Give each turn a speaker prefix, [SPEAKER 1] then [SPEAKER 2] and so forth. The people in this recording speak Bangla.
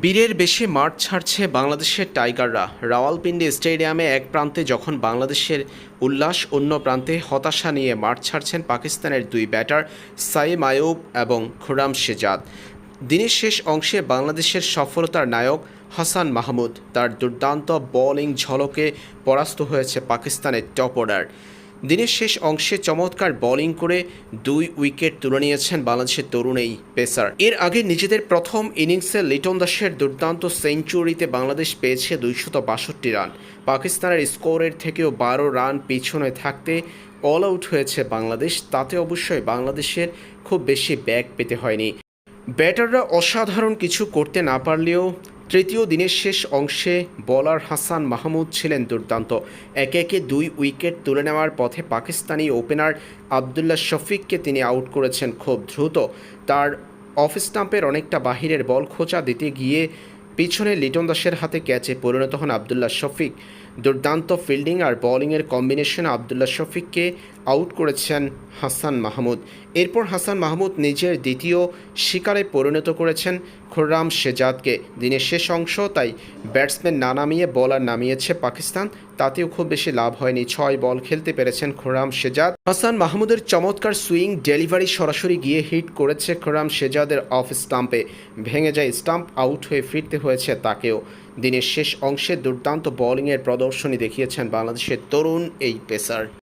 [SPEAKER 1] বীরের বেশি মাঠ ছাড়ছে বাংলাদেশের টাইগাররা। রাওয়ালপিন্ডি স্টেডিয়ামে এক প্রান্তে যখন বাংলাদেশের উল্লাস, অন্য প্রান্তে হতাশা নিয়ে মাঠ ছাড়ছেন পাকিস্তানের দুই ব্যাটার সাইম আয়ুব এবং খুরাম শেজাদ। দিনের শেষ অংশে বাংলাদেশের সফলতার নায়ক হাসান মাহমুদ। তার দুর্দান্ত বোলিং ঝলকে পরাস্ত হয়েছে পাকিস্তানের টপ অর্ডার। দিনের শেষ অংশে চমৎকার বোলিং করে দুই উইকেট তুলে নিয়েছেন বাংলাদেশের তরুণ এই পেসার। এর আগে নিজেদের প্রথম ইনিংসে লিটন দাসের দুর্দান্ত সেঞ্চুরিতে বাংলাদেশ পেয়েছে দুইশত বাষট্টি রান। পাকিস্তানের স্কোরের থেকেও বারো রান পিছনে থাকতে অল আউট হয়েছে বাংলাদেশ, তাতে অবশ্যই বাংলাদেশের খুব বেশি ব্যাক পেতে হয়নি। ব্যাটাররা অসাধারণ কিছু করতে না পারলেও তৃতীয় দিনের শেষ অংশে বলার হাসান মাহমুদ ছিলেন দুর্দান্ত। একে একে দুই উইকেট তুলে নেওয়ার পথে পাকিস্তানি ওপেনার আবদুল্লা শফিককে তিনি আউট করেছেন খুব দ্রুত। তার অফ স্টাম্পের অনেকটা বাহিরের বল খোঁচা দিতে গিয়ে পিছনে লিটন দাসের হাতে ক্যাচে পরিণত হন আবদুল্লা শফিক। দুর্দান্ত ফিল্ডিং আর বোলিংয়ের কম্বিনেশনে আবদুল্লাহ শফিককে আউট করেছেন হাসান মাহমুদ। এরপর হাসান মাহমুদ নিজের দ্বিতীয় শিকারে পরিণত করেছেন খুররাম শেজাদকে। দিনের শেষ অংশ, তাই ব্যাটসম্যান না নামিয়ে বলার নামিয়েছে পাকিস্তান। তাতেও খুব বেশি লাভ হয়নি, ছয় বল খেলতে পেরেছেন খুররাম শেজাদ। হাসান মাহমুদের চমৎকার সুইং ডেলিভারি সরাসরি গিয়ে হিট করেছে খুররাম শেজাদের অফ স্টাম্পে ভেঙে যায় স্টাম্প আউট হয়ে ফিরতে হয়েছে তাকেও। দিনের শেষ অংশে দুর্দান্ত বোলিংয়ের প্রদর্শনী দেখিয়েছেন বাংলাদেশের তরুণ এই পেসার।